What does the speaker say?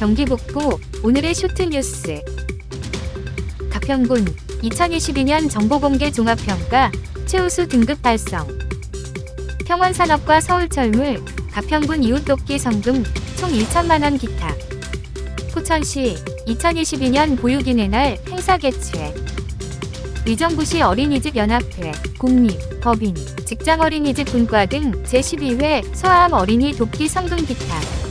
경기 북부 오늘의 쇼트 뉴스. 가평군 2022년 정보공개 종합평가 최우수 등급 달성. 평원산업과 서울철물 가평군 이웃돕기 성금 총 1천만 원 기타. 포천시 2022년 보육인의 날 행사 개최. 의정부시 어린이집 연합회, 공립, 법인, 직장 어린이집 분과 등 제12회 서암 어린이 돕기 성금 기타.